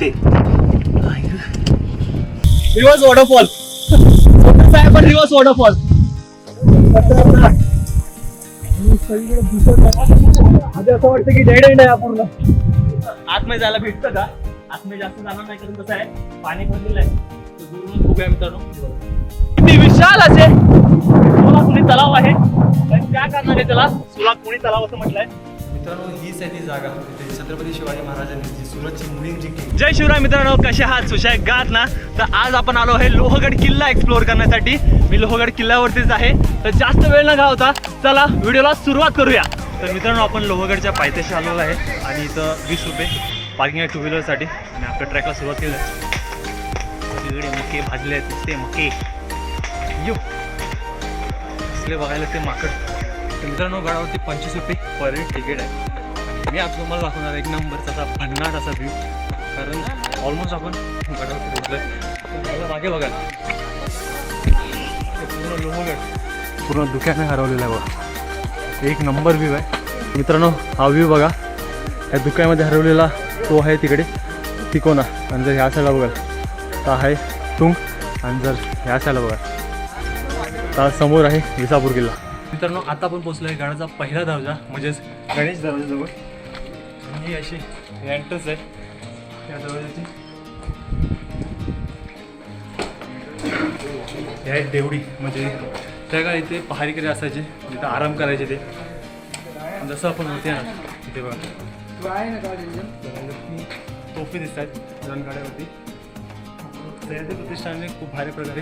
येते reverse waterfall आहे पण रिव्हर्स वॉटरफॉल आधी असं वाटतं की डेड एंड आहे पूर्ण. आतमध्ये जायला भेटतं का? आतमध्ये जास्त जाणार नाही कारण कसं आहे पाणी भरलेलं आहे तर दुरून बघूया मित्रांनो. किती विशाल असे. सोलापुरी तलाव आहे? आणि त्या कारणाने त्याला सोलापुरी तलाव असं म्हटलंय. मित्रांनो हीच आहे ती जागा. जिथे छत्रपती शिवाजी महाराजांनी जी सुरतची मोहीम जिंकली जय शिवराय मित्रांनो कसे आहात? सुशाय गात ना? तर आज आपण आलो आहे लोहगड किल्ला एक्सप्लोअर करण्यासाठी. मी लोहगड किल्ल्यावरतीच आहे. तर जास्त वेळ न घालवता चला व्हिडिओला सुरुवात करूया. तर मित्रांनो आपण लोहगडच्या पायथ्याशी आलेलो आहे आणि इथं वीस रुपये पार्किंग आहे टू व्हीलरसाठी आणि आपल्या ट्रॅकला सुरुवात केली. आहे तिकडे मके भाजले आहेत. ते मके यो. असले बघायला ते माकड. तर मित्रांनो गडावरती पंचवीस रुपये पर तिकीट आहे. मी आज तुम्हाला दाखवणार एक नंबरचा असा भन्नाट असा व्ह्यू कारण ऑलमोस्ट आपण गडावरती पोहोचलोय मागे बघा. पूर्ण लोहगड पूर्ण दुख्याने हरवलेलं आहे बघा. एक नंबर व्ह्यू आहे. मित्रांनो हा व्ह्यू बघा. या दुकानामध्ये हरवलेला तो आहे तिकडे तिकोना. आणि जर ह्या साईडला बघाल तर आहे तुंग. आणि जर ह्या साईडला बघाल तर समोर आहे विसापूर किल्ला. मित्रांनो आता आपण पोहोचलो आहे गडाचा पहिला दर्जा म्हणजेच गणेश दरवाजाजवळ ही अशी एंट्रन्स आहे या दरवाजाची हे आहे देवडी म्हणजे त्या काळी इथे पहारीकडे असायचे म्हणजे जिथं आराम करायचे ते. जसं आपण होते ना तिथे बघा. टोपी दिसत आहेत रणगाड्यावरती सह्याद्री प्रतिष्ठानने खूप भारी प्रकारे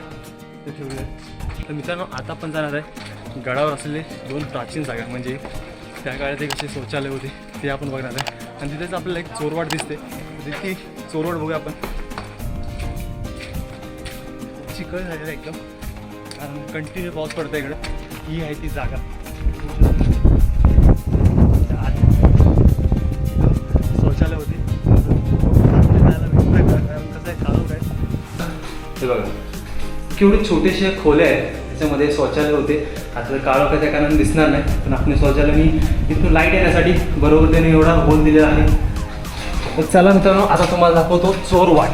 ते ठेवले आहे तर मित्रांनो आता आपण जाणार आहे गडावर असलेले दोन प्राचीन जागा म्हणजे त्या काळात एक असे शौचालय होते ते आपण बघणार आहे. आणि तिथेच आपल्याला एक चोरवाट दिसते. ती चोरवाट बघूया आपण. चिकल झालेलं आहे एकदम. कारण कंटिन्यू पाऊस पडतो इकडं. ही आहे ती जागा. शौचालय होते. कारण कसं आहे हे बघा. केवढे छोटेसे खोले आहेत. त्याच्यामध्ये शौचालय होते. आता काळोख त्या कारण दिसणार नाही पण आपले शौचालय मी इथून लाइट येण्यासाठी बरोबर त्याने एवढा होल दिलेला आहे. तर चला मित्रांनो आता तुम्हाला दाखवतो चोर वाट.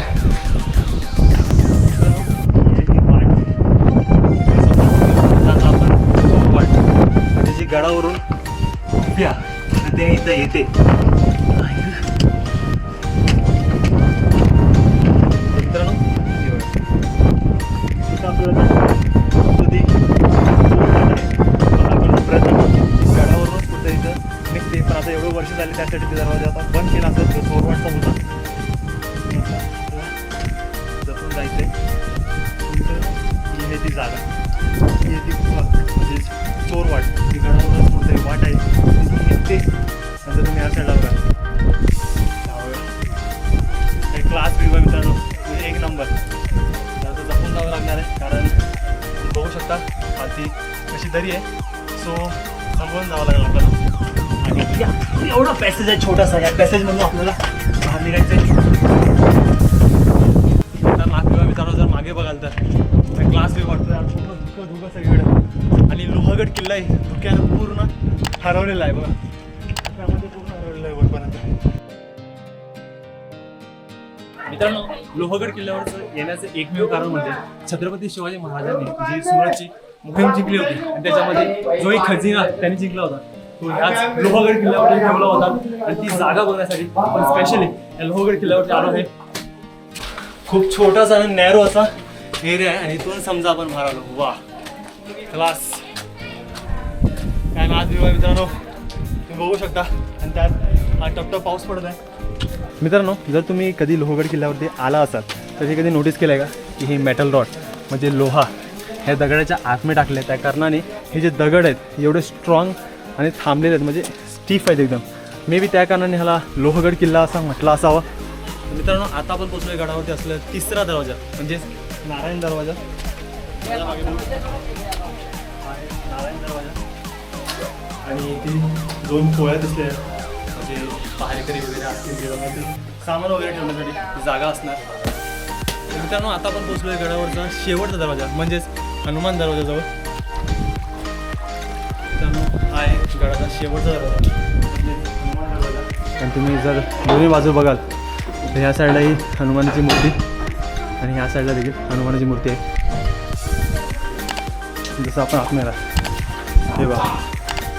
वाट गडावरून उभ्या ते इथं येते. मित्रांनो निघते. पण आता एवढे वर्ष झाले त्यासाठी ते दरवाजा आता बंद केला असं तो चोरवाटचा होता जपून जायचंय. इथं आहे ती जागा. ही ती म्हणजे चोरवाट ती गडावरूनच कोणतरी वाट आहे तिथून निघते. नंतर तुम्ही या साईडला बघा. एक क्लास व्ह्यू आहे मित्रांनो म्हणजे एक नंबर तर जपून जावं लागणार आहे कारण तुम्ही बघू शकता खाती कशी दरी आहे. सो सांभाळून जावं लागेल आपल्याला. आणि या एवढा पॅसेज आहे छोटासा. या पॅसेजमधून आपल्याला बाहेर निघायचं आहे. तर नागपूर मित्रांनो जर मागे बघाल तर. क्लास व्ह्यू वाटतो यार धुकं धुकं सगळीकडे. आणि लोहागड किल्ला आहे धुक्यानं पूर्ण हरवलेला आहे बघा. त्यामध्ये पूर्ण हरवलेला आहे वरपर्यंत. मित्रांनो लोहगड किल्ल्यावर येण्याचं एकमेव कारण म्हणजे छत्रपती शिवाजी महाराजांनी जी सुरतची मोहीम जिंकली होती आणि त्याच्यामध्ये जो एक खजिना त्यांनी जिंकला होता. तो लोहगड किल्ल्यावर ठेवला होता. आणि ती जागा बघण्यासाठी आपण स्पेशली या लोहगड किल्ल्यावरती आलो आहे. खूप छोटासा आणि नॅरो असा एरिया आहे. आणि इथून समजा आपण बाहेर आलो. वा क्लास काय ना आज विवाह मित्रांनो? तुम्ही बघू शकता. आणि त्यात हा टपटप पाऊस पडत आहे. मित्रांनो जर तुम्ही कधी लोहगड किल्ल्यावरती आला असाल तर हे कधी नोटीस केलं आहे का? की हे मेटल रॉड म्हणजे लोहा ह्या दगडाच्या आतमध्ये टाकले त्या कारणाने हे जे दगड आहेत एवढे स्ट्रॉंग आणि थांबलेले आहेत म्हणजे स्टीफ आहेत एकदम. मे बी त्या कारणाने ह्याला लोहगड किल्ला असा म्हटला असावा. मित्रांनो आता आपण पोचलोय गडावरती असलेला तिसरा दरवाजा म्हणजेच नारायण दरवाजा. नारायण दरवाजा आणि इथे दोन पोळ्या दिसल्या म्हणजे पहारेकरी वगैरे असतील सामान वगैरे ठेवण्यासाठी जागा असणार. मित्रांनो आता आपण पोचलोय गडावरचा शेवटचा दरवाजा म्हणजेच हनुमान दरवाजाजवळ. दुष्काळाचा शेवटचा आणि तुम्ही जर दोन्ही बाजू बघाल तर ह्या साईडला ही हनुमानाची मूर्ती आणि ह्या साईडला देखील हनुमानाची मूर्ती आहे. जसं आपण आत्म्याला हे बा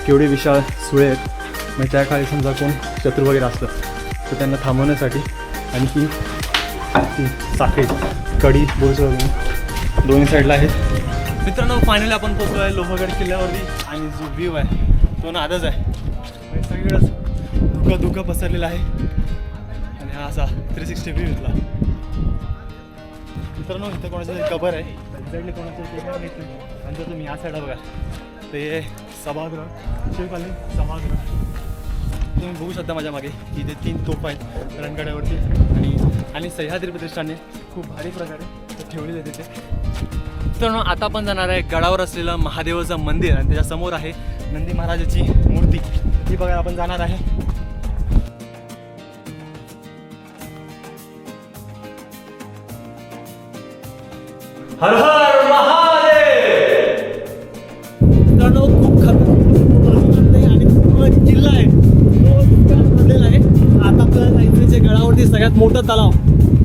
केवढी विशाळ सुळे आहेत. मग त्या काळी समजा कोण शत्रू वगैरे असलं तर त्यांना थांबवण्यासाठी आणि ही साखळी कडी बोलस दोन्ही साईडला आहेत. मित्रांनो फायनली आपण पोहोचलो आहे लोहगड किल्ल्यावरती आणि जो व्ह्यू आहे तो नादच आहे. म्हणजे सगळीकडंच धुकं धुकं पसरलेलं आहे. आणि हा असा थ्री सिक्स्टी व्ह्यू घेतला मित्रांनो इथं कोणाचं तरी कबर आहे. एक्झॅक्टली कोणाचं माहीत नाही. आणि जर तुम्ही या साईडला बघा. ते सभागृह शिवकालीन सभागृह. तुम्ही बघू शकता माझ्या मागे की इथे तीन तोफ आहेत रणगाड्यावरती. आणि आणि सह्याद्री प्रतिष्ठाने खूप भारी प्रकारे ते ठेवलेले तिथे मित्रांनो आता आपण जाणार आहे गडावर असलेलं महादेवाचं मंदिर आणि त्याच्यासमोर आहे नंदी महाराजाची मूर्ती. ती बघायला आपण जाणार आहे. हर हर महादेव! मित्रांनो खूप आणि पूर्ण किल्ला आहे. तो इतका भरलेला आहे. आता आपल्याला जे गडावरती सगळ्यात मोठं तलाव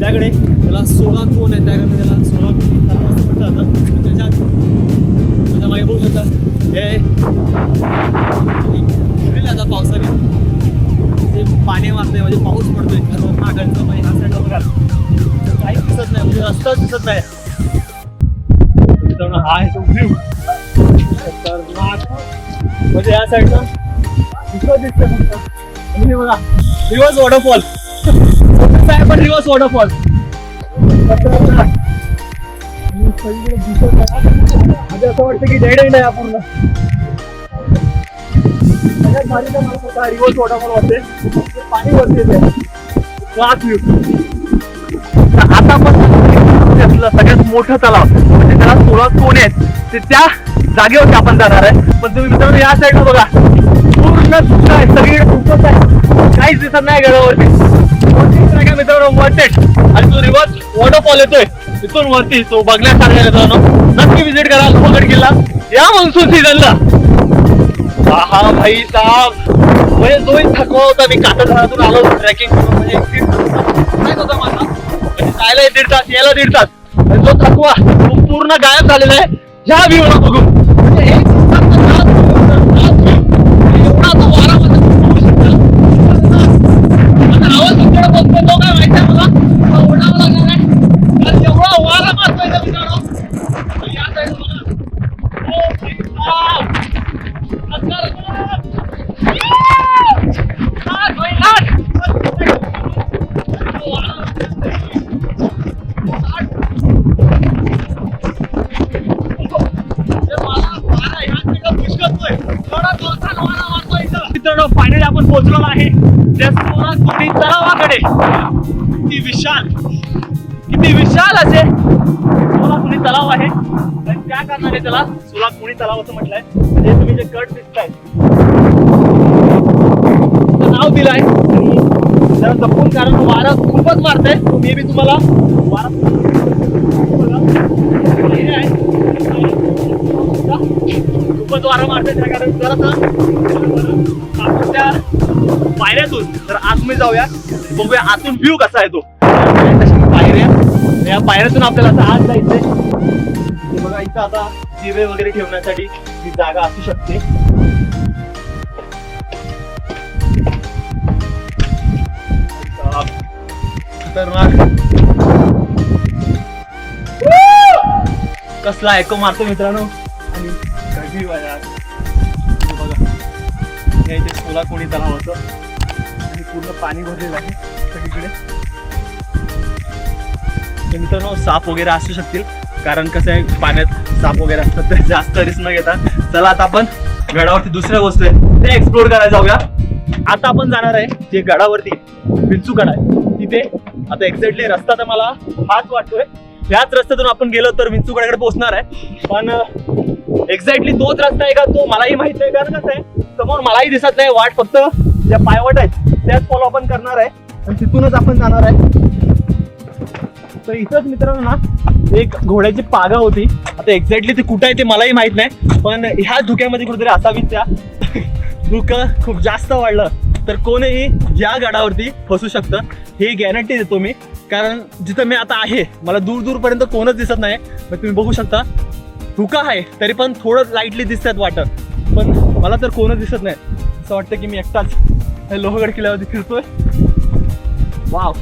त्याकडे त्याला सोळा कोण आहे त्याकडे त्याला सोळा कोण तलाव असं म्हटलं जातं. त्याच्यात त्याच्यामागे बघू शकता. हे भरलेलं आता पावसाने ते पाणी मारतंय म्हणजे पाऊस पडतोय खतरनाक आणि म्हणजे ह्या साईडला बघा काहीच दिसत नाही म्हणजे रस्ताच दिसत नाही हा आहे तो व्ह्यू खतरनाक म्हणजे या साईडला दुसरं दिसतं फक्त म्हणजे बघा रिवर्स वॉटरफॉल. आहे पण रिवर्स वॉटरफॉल. म्हणजे असं वाटतं की डेड एंड आहे पूर्ण सगळ्यात भारी तर मला स्वतः वॉटरफॉल वाटते म्हणजे ते पाणी वरती येते क्लास व्ह्यू आता आपण असलं सगळ्यात मोठं तलाव म्हणजे त्याला सोळा कोण आहेत ते त्या जागेवरती आपण जाणार आहे. पण तुम्ही मित्रांनो या साईडला बघा. पूर्ण धुकं आहे. सगळीकडे धुकंच आहे. काहीच दिसत नाही गडावरती. मित्रांनो वॉटेड आणि तो रिव्हर्स वॉटरफॉल येतोय. इथून वरती तो बघण्यासारखा आहे मित्रांनो नक्की विजिट करा लोहगड किल्ला. या मान्सून सीझनला हा भाई साहेब. म्हणजे तोही थकवा होता मी काटा झाडातून आलो ट्रॅकिंग करून. म्हणजे एक दीड तास होता. माझा म्हणजे जायला दीड तास यायला दीड तास. आणि तो थकवा तो पूर्ण गायब झालेला आहे. ह्या व्ह्यूला बघून म्हणजे एक दिवसात तर रात view, रात view. एवढा तो वारा मध्ये बघू शकता. आता आवाज तुमच्याकडे बघतोय तो काय माहिती आहे मला तो ओरडावा लागणार आहे कारण एवढा वारा मारतोय ना मित्रांनो. फायनली आपण पोहोचलो आहे. त्या सोळा कोटी तलावाकडे किती विशाल. किती विशाल असे. कुणी तलाव आहे? आणि त्या कारणाने त्याला सुला कुणी तलाव असं म्हटलंय. म्हणजे तुम्ही जे कट दिसताय. नाव दिलंय. जरा जपून कारण वारा खूपच मारतंय मे बी तुम्हाला वारा आहे. खूपच वारा मारतंय त्या कारण जरा आपण त्या पायऱ्यातून तर आतमध्ये जाऊया. बघूया आतून व्ह्यू कसा आहे तो. पायऱ्या. या पायऱ्यातून आपल्याला आता आत जायचंय. बघा इथं आता दिवे वगैरे ठेवण्यासाठी ही जागा असू शकते. खतरनाक. कसला ऐको मारतो मित्रांनो. आणि कधी हे बघा. इथे सोला कोणी तलाव होतं आणि पूर्ण पाणी भरलेलं आहे. मित्रांनो साप वगैरे असू शकतील. कारण कसं आहे पाण्यात साप वगैरे असतात तर जास्त रिस्क न घेता. चला आता आपण गडावरती दुसऱ्या वस्तू आहे. ते एक्सप्लोर करायला जाऊया. आता आपण जाणार आहे जे गडावरती विंचू गड आहे. तिथे आता एक्झॅक्टली रस्ता तर मला हाच वाटतोय. ह्याच रस्त्यातून आपण गेलो तर विंचूगडाकडे पोहोचणार आहे. पण एक्झॅक्टली तोच रस्ता आहे का तो मलाही माहीत नाही. कारण कसं आहे समोर मलाही दिसत नाही. वाट फक्त ज्या पायवट आहेत त्याच फॉलो आपण करणार आहे. आणि तिथूनच आपण जाणार आहे. तर इथंच मित्रांनो ना एक घोड्याची पागा होती. आता एक्झॅक्टली ती कुठं आहे ते मलाही माहीत नाही पण ह्या धुक्यामध्ये कुठेतरी असावीच त्या. धुकं खूप जास्त वाढलं तर कोणीही या गडावरती फसू शकतं. ही गॅरंटी देतो मी कारण जिथं मी आता आहे मला दूर दूरपर्यंत कोणच दिसत नाही. मग तुम्ही बघू शकता धुका आहे तरी पण थोडं लाईटली दिसतात वाटत. पण मला तर कोणच दिसत नाही. असं वाटतं की मी एकटाच. लोहगड किल्ल्यावरती फिरतोय. वाव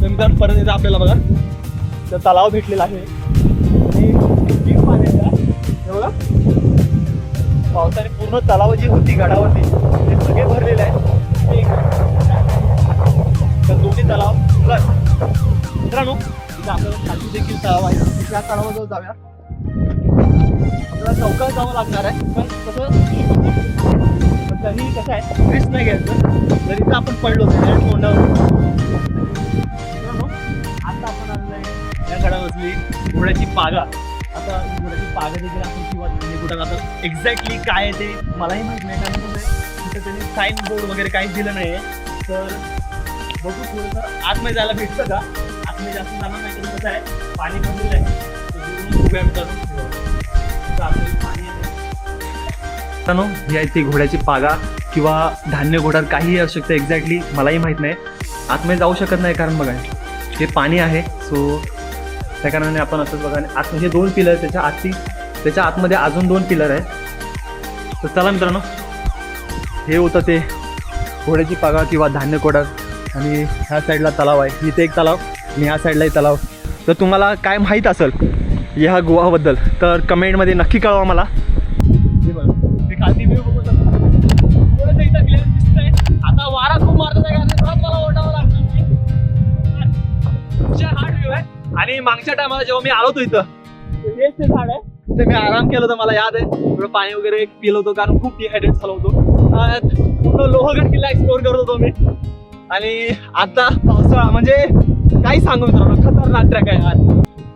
नंतर परत येतं आपल्याला बघा. तर तलाव भेटलेला आहे. आणि deep पाणी आहे हे बघा. पावसाने पूर्ण तलाव जी होती गडावरती ते सगळे भरलेले आहे तर दोन्ही तलाव प्लस मित्रांनो इथे आपल्याला खाली देखील तलाव आहे. त्या तलावाजवळ जाऊया. आपल्याला चौकात जावं लागणार आहे पण कसं पण तरी कसं आहे रिस्क नाही घ्यायचं. जरी तर आपण पडलो तोंडावर. आहे घोड्याची पागा. आता घोड्याची पागा देखील आपण किंवा कुठं आता एक्झॅक्टली काय आहे ते मलाही माहीत नाही. कारण कसं तिथे त्यांनी साईन बोर्ड वगैरे काहीच दिलं नाही आहे तर बघू थोडंसं आतमध्ये जायला भेटतं का? आतमध्ये जास्त जाणार नाही कारण कसं आहे पाणी भरलेलं आहे उभ्या आतमध्ये पाणी आहे मित्रांनो ही आहे ती घोड्याची पागा किंवा धान्य घोड्यात काहीही असू शकतं. एक्झॅक्टली मलाही माहीत नाही. आतमध्ये जाऊ शकत नाही कारण बघा हे पाणी आहे. सो त्या कारणाने आपण असंच बघा आणि आतमध्ये दोन पिलर त्याच्या आतली त्याच्या आतमध्ये अजून दोन पिलर आहे तर चला मित्रांनो हे होतं ते घोड्याची पागा किंवा धान्य कोडा. आणि ह्या साईडला तलाव आहे. इथे एक तलाव आणि ह्या साईडलाही तलाव. तर तुम्हाला काय माहीत असेल ह्या गोवाबद्दल तर कमेंटमध्ये नक्की कळवा मला. मी मागच्या टायमाला जेव्हा मी आलो होतो इथं हेच ते झाड आहे ते मी आराम केलं होतं मला याद आहे. थोडं पाणी वगैरे पिलं होतं कारण खूप डिहायड्रेट झालो होतो. पूर्ण लोहगड किल्ला एक्सप्लोर करत होतो मी. आणि आता पावसाळा म्हणजे काही सांगू मित्रांनो खतरनाक ट्रॅक आहे यार.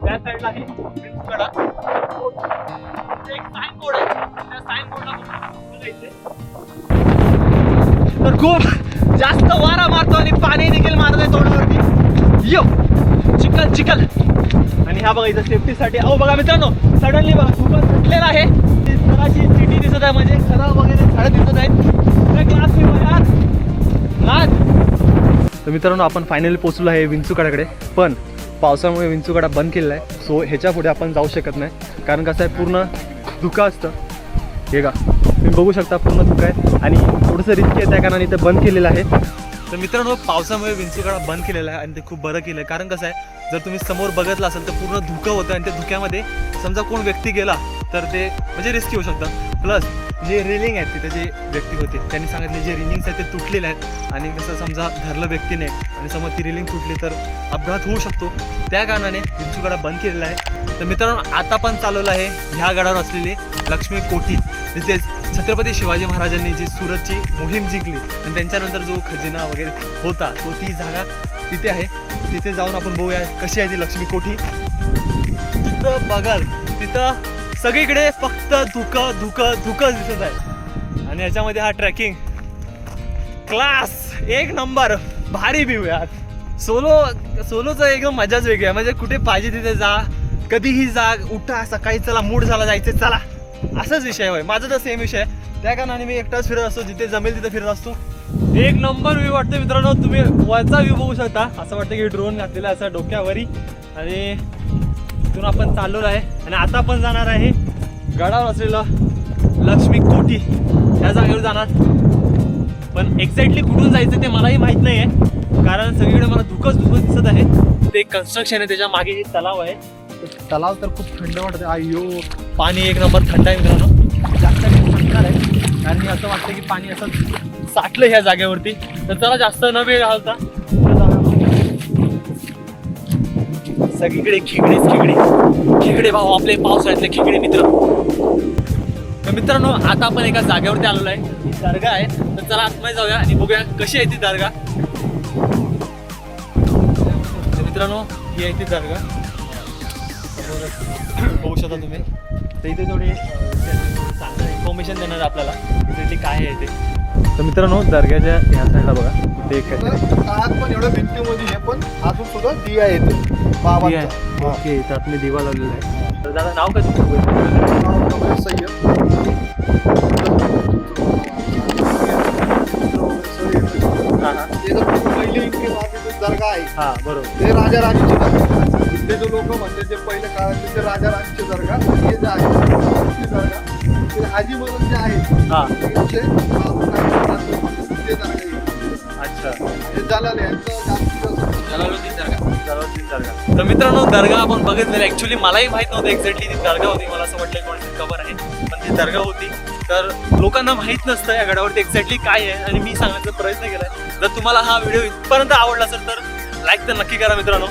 त्या साईडला आहे एक साईन बोर्ड आहे. त्या साईन बोर्डला तर खूप जास्त वारा मारतो आणि पाणी देखील मारतोय तोंडावरती. यो चिकल चिकल आणि ह्या बघा इथं सेफ्टीसाठी अहो बघा मित्रांनो सडनली बघा खूपच सुटलेला आहे. सराची सिटी दिसत आहे म्हणजे खरं वगैरे झाडं दिसत आहेत. ग्लास ग्लास तर मित्रांनो आपण फायनली पोचलो आहे विंचूकडाकडे. पण पावसामुळे विंचुकडा बंद केलेला आहे. सो ह्याच्या पुढे आपण जाऊ शकत नाही. कारण कसं आहे पूर्ण धुका असतं. हे का तुम्ही बघू शकता पूर्ण धुका आहे. आणि थोडंसं रिस्क आहे कारण कारणाने ते बंद केलेलं आहे. तर मित्रांनो पावसामुळे विंचूकडा बंद केलेला आहे आणि ते खूप बरं केलं आहे कारण कसं आहे जर तुम्ही समोर बघितलं असेल तर पूर्ण धुकं होतं आणि त्या धुक्यामध्ये समजा कोण व्यक्ती गेला तर ते म्हणजे रिस्की होऊ शकतं. प्लस जे रेलिंग आहेत तिथे जे व्यक्ती होते त्यांनी सांगितले जे रेलिंग्स आहेत ते तुटलेले आहेत. आणि कसं समजा धरलं व्यक्तीने आणि समोर ती रेलिंग तुटली तर अपघात होऊ शकतो. त्या कारणाने विंचूगडा बंद केलेला आहे. तर मित्रांनो आता पण चालवलं आहे ह्या गडावर असलेली लक्ष्मी कोठी. तिथेच छत्रपती शिवाजी महाराजांनी जी सुरतची मोहीम जिंकली आणि त्यांच्यानंतर जो खजिना वगैरे होता तो ती जागा तिथे आहे. तिथे जाऊन आपण बघूया कशी आहे ती लक्ष्मी कोठी. तिथं बघाल तिथं सगळीकडे फक्त धुकं धुकं धुकं दिसत आहे. आणि याच्यामध्ये हा ट्रॅकिंग. क्लास एक नंबर. भारी व्ह्यू यार. सोलो सोलोचं एकदम मजाच वेगळी आहे. म्हणजे कुठे पाहिजे तिथे जा कधीही जा उठा सकाळी चला मूड झाला जायचं चला. असाच विषय होय. माझा तर सेम विषय. आहे. त्या कारणाने मी एकटाच फिरत असतो. जिथे जमेल तिथे फिरत असतो. एक नंबर व्ह्यू वाटतं मित्रांनो. तुम्ही वरचा व्ह्यू बघू शकता. असं वाटतं की ड्रोन घातलेला असा असं डोक्यावरी. आणि तिथून आपण चाललेलो आहे. आणि आता आपण जाणार आहे गडावर असलेलं लक्ष्मी कोटी या जागेवर जाणार. पण एक्झॅक्टली कुठून जायचं ते मलाही माहीत नाही आहे कारण सगळीकडे मला धुकंच धुकंच दिसत आहे. ते कन्स्ट्रक्शन आहे. त्याच्यामागे हे तलाव आहे. तलाव तर खूप थंड वाटतं अयो पाणी एक नंबर थंड आहे मित्रांनो. जास्त वेळ थांबणार आहे आणि असं वाटतं की पाणी असं साठलं ह्या जागेवरती. तर चला जास्त न वेळ घालता. सगळीकडे खेकडेच खिगडी खिगडे भाऊ आपले पावसाळ्यातले खेकडे मित्र. तर मित्रांनो आता आपण एका जागेवरती आलेलो आहे. दर्गा आहे. तर चला आतमध्ये जाऊया आणि बघूया कशी आहे ती दर्गा. मित्रांनो ही आहे ती दर्गा. परत शकता तुम्ही. तर इथे थोडी चांगलं इन्फॉर्मेशन देणार आपल्याला. तिथे काय आहे ते. तर मित्रांनो दर्ग्याच्या ह्या साईडला बघा. ते एक आज पण एवढं भिंतीमध्ये हे पण अजून सुद्धा दिया येते बाबाचा. हा. ओके तर आपले दिवा लागलेला आहे. तर दादा नाव कसं तुमचं? नाव ते जर पहिली इतकी हां बरोबर. ते राजा राणीची इथले जो लोक म्हणते ते पहिले काळातले ते राजा राणीचे दर्गा हे जे आहे ते दर्गा ते हाजी म्हणून जे आहे हा. त्यांचे ते दर्गा. अच्छा हे जलाल यांचं दर्गा तर मित्रांनो दर्गा आपण बघितलेलं ऍक्च्युली मलाही माहीत नव्हतं एक्झॅक्टली ती दर्गा होती. मला असं वाटलं कोणाची खबर आहे. पण ती दर्गा होती. तर लोकांना माहीत नसतं या गडावरती एक्झॅक्टली काय आहे. आणि मी सांगण्याचा प्रयत्न केलाय. जर तुम्हाला हा व्हिडिओ इथपर्यंत आवडला असेल तर लाईक तर नक्की करा मित्रांनो.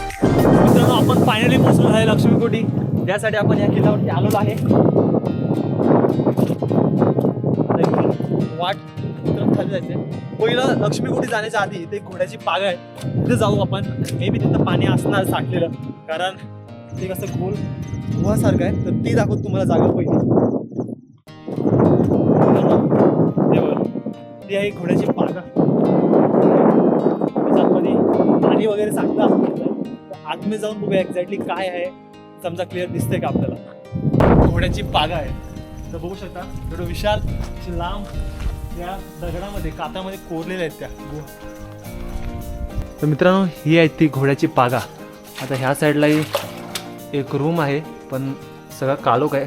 मित्रांनो आपण फायनली पोहोचलो आहे लक्ष्मीकोटी त्यासाठी आपण या किल्ल्यावरती आलेलो आहे. वाट खाली जायचे पहिलं लक्ष्मीकोटी जाण्याच्या आधी इथे घोड्याची पाग आहे. तिथे जाऊ आपण. मे बी तिथं पाणी असणार साठलेलं. कारण ते कसं गोल गुहासारखं आहे तर ती दाखवत तुम्हाला जागा पहिली. ती आहे घोड्याची पागा त्याच्यामध्ये पाणी वगैरे सांगता आतमध्ये जाऊन बघूया एक्झॅक्टली काय आहे. समजा क्लिअर दिसतंय का आपल्याला? घोड्याची पागा आहे तर बघू शकता थोडं विशाल लांब त्या दगडामध्ये कातामध्ये कोरलेल्या आहेत त्या गुहा. तर मित्रांनो ही आहे ती घोड्याची पागा आता ह्या साईडलाही एक रूम आहे पण सगळं काळोख आहे.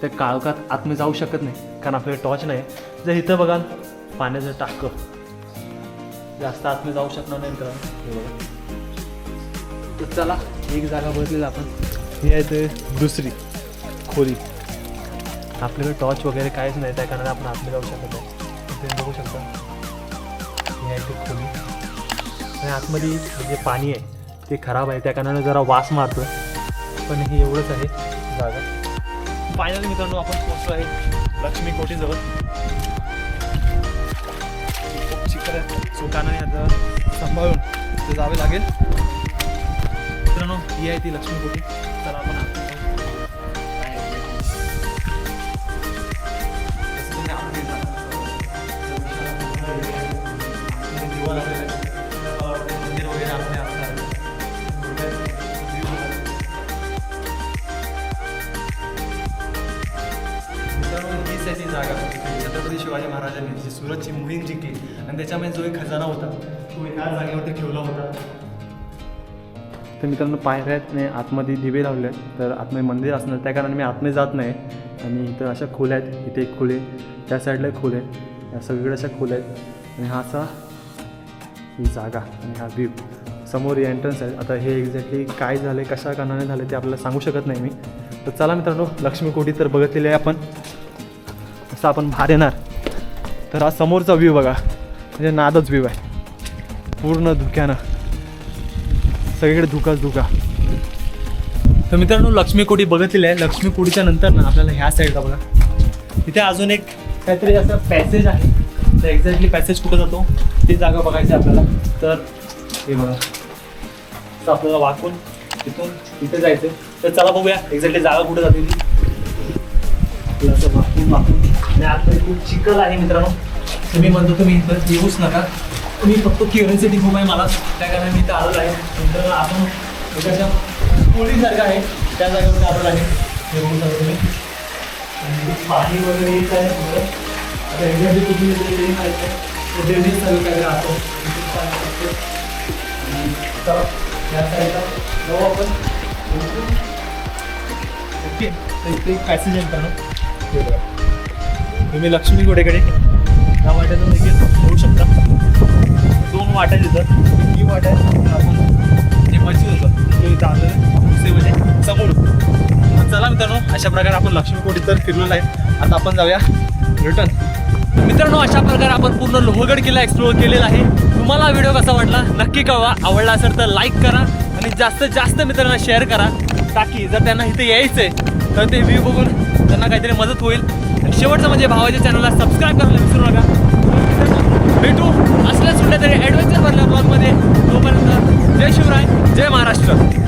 त्या काळोखात आतमध्ये जाऊ शकत नाही कारण आपल्याला टॉर्च नाही. जर इथं बघाल पाण्याचं टाकं. जास्त आतमध्ये जाऊ शकणार नाही मित्रांनो. हे बघा. तर चला एक जागा बदलेल आपण. ही आहे ते दुसरी खोली. आपल्याकडे टॉर्च वगैरे काहीच नाही त्या कारणाने आपण आतमध्ये जाऊ शकत नाही. तुम्ही बघू शकता. ही आहे ती खोली. आणि आतमध्ये जे पाणी आहे ते खराब आहे. त्या कारणाने जरा वास मारतो पण हे एवढंच आहे जागा. फायनली मित्रांनो आपण पोहोचलो आहे लक्ष्मी कोटीजवळ खूप चिखल आहे. सो कारणाने आता सांभाळून ते जावे लागेल. ही आहे ती लक्ष्मी कोटी चला आपण मंदिर वगैरे आपले असणार हीच आहे ती जागा. छत्रपती शिवाजी महाराजांनी जी सुरतची मोहीम जिंकली. आणि त्याच्यामध्ये जो एक खजाना होता तो ह्या जागेवरती ठेवला होता. तर मित्रांनो पायऱ्या आहेत नाही आतमध्ये दिवे लावले आहेत. तर आतमध्ये मंदिर असणार त्या कारणाने मी आतमध्ये जात नाही. आणि इथं अशा खोल्या आहेत इथे एक खोले त्या साईडला एक खोली आहे. या सगळीकडे अशा खोल्या आहेत. आणि हा असा ही जागा आणि हा व्ह्यू समोर एंट्रन्स आहे. आता हे एक्झॅक्टली काय झालं कशा कारणाने झालं ते आपल्याला सांगू शकत नाही मी. तर चला मित्रांनो लक्ष्मी कोटी तर बघितलेली आहे आपण. असं आपण बाहेर येणार. तर हा समोरचा व्ह्यू बघा. म्हणजे नादच व्ह्यू आहे. पूर्ण धुक्यानं. सगळीकडे धुकाच धुका. तर मित्रांनो लक्ष्मी कोटी बघितलेली आहे. लक्ष्मी कोटीच्या नंतर ना आपल्याला ह्या साईडला बघा. तिथे अजून एक काहीतरी असं पॅसेज आहे. तर एक्झॅक्टली पॅसेज कुठं जातो ती जागा बघायची आहे आपल्याला. तर हे बघा. तर आपल्याला वाकून तिथून तिथे जायचं तर चला बघूया एक्झॅक्टली जागा कुठं जाते ती. आपलं असं वाकून वाकून. आणि आता खूप चिखल आहे मित्रांनो. तुम्ही म्हणतो तुम्ही इथं येऊच नका. मी फक्त किरणसाठी खूप आहे मला. त्या कारण मी इथं आलेलो आहे नंतर आपण एखाद्या पोळीसारखं आहे. त्या जागेवर आलेलो आहे हे बघू शकतो तुम्ही. पाणी वगैरे येत आहे आता एक्झॅक्टली तुम्ही इथे तर ड्रेनेज सगळं काय राहतो चला, या साईडला जाऊ आपण. ओके. तर इथे पॅसेज आहे मित्रांनो. हे बघा. तुम्ही लक्ष्मी गोडेकडे दोन होतं. तिथं ही आपण जे मच्छी होतं. ते इथं म्हणजे समोर. चला मित्रांनो अशा प्रकारे आपण लक्ष्मीकोटी तर फिरलेलो आहे. आता आपण जाऊया रिटर्न मित्रांनो अशा प्रकारे आपण पूर्ण लोहगड किल्ला एक्सप्लोअर केलेला आहे. तुम्हाला व्हिडिओ कसा वाटला? नक्की कळवा. आवडला असेल तर लाईक करा आणि जास्तीत जास्त मित्रांना शेअर करा. ताकी जर त्यांना इथे यायचं आहे तर ते व्ह्यू बघून त्यांना काहीतरी मदत होईल. आणि शेवटचं म्हणजे भावाच्या चॅनलला सबस्क्राईब करायला विसरू नका. भेटू. असल्याच कुठल्या तरी ॲडव्हेंचर भरल्या ब्लॉगमध्ये तोपर्यंत जय शिवराय जय महाराष्ट्र.